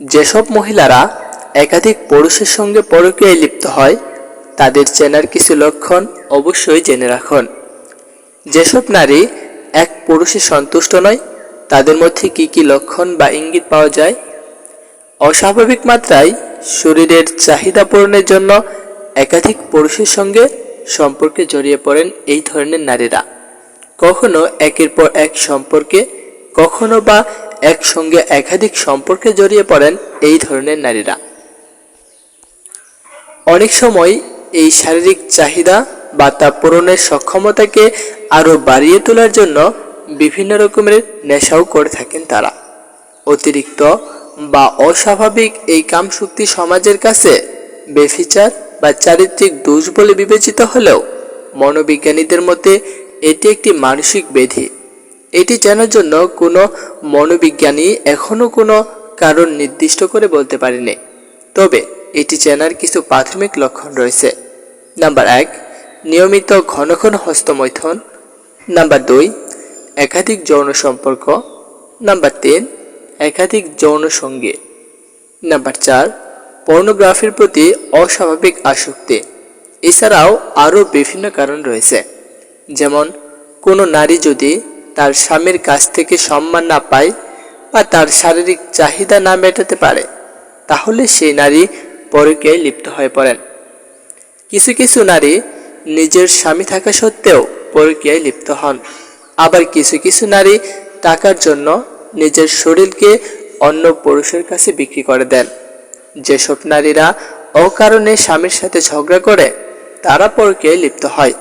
যেসব মহিলারা একাধিক পুরুষের সঙ্গে পরকীয়ায় লিপ্ত হয়, তাদের চেনার কিছু লক্ষণ অবশ্যই জেনে রাখুন। যেসব নারী এক পুরুষে সন্তুষ্ট নয়, তাদের মধ্যে কি কি লক্ষণ বা ইঙ্গিত পাওয়া যায়? অস্বাভাবিক মাত্রায় শরীরের চাহিদা পূরণের জন্য একাধিক পুরুষের সঙ্গে সম্পর্কে জড়িয়ে পড়েন এই ধরনের নারীরা। কখনো একের পর এক সম্পর্কে, কখনো বা একসঙ্গে একাধিক সম্পর্কে জড়িয়ে পড়েন এই ধরনের নারীরা। অনেক সময় এই শারীরিক চাহিদা বা তা পূরণের সক্ষমতাকে আরও বাড়িয়ে তোলার জন্য বিভিন্ন রকমের নেশাও করে থাকেন তারা। অতিরিক্ত বা অস্বাভাবিক এই কামশক্তি সমাজের কাছে বেফিচার বা চারিত্রিক দোষ বলে বিবেচিত হলেও মনোবিজ্ঞানীদের মতে এটি একটি মানসিক ব্যাধি। এটি জানার জন্য কোনো মনোবিজ্ঞানী এখনও কোনো কারণ নির্দিষ্ট করে বলতে পারেনি। তবে এটি চেনার কিছু প্রাথমিক লক্ষণ রয়েছে। নাম্বার এক, নিয়মিত ঘন ঘন হস্তমৈথন। নাম্বার দুই, একাধিক যৌন সম্পর্ক। নাম্বার তিন, একাধিক যৌন সঙ্গী। নাম্বার চার, পর্নোগ্রাফির প্রতি অস্বাভাবিক আসক্তি। এছাড়াও আরও বিভিন্ন কারণ রয়েছে। যেমন, কোনো নারী যদি তার স্বামীর কাছ থেকে সম্মান না পায় বা তার শারীরিক চাহিদা না মেটাতে পারে, তাহলে সেই নারী পরকীয়ায় লিপ্ত হয়ে পড়েন। কিছু কিছু নারী নিজের স্বামী থাকা সত্ত্বেও পরকীয়ায় লিপ্ত হন। আবার কিছু কিছু নারী টাকার জন্য নিজের শরীরকে অন্য পুরুষের কাছে বিক্রি করে দেন। যেসব নারীরা অকারণে স্বামীর সাথে ঝগড়া করে, তারা পরকীয়ায় লিপ্ত হয়।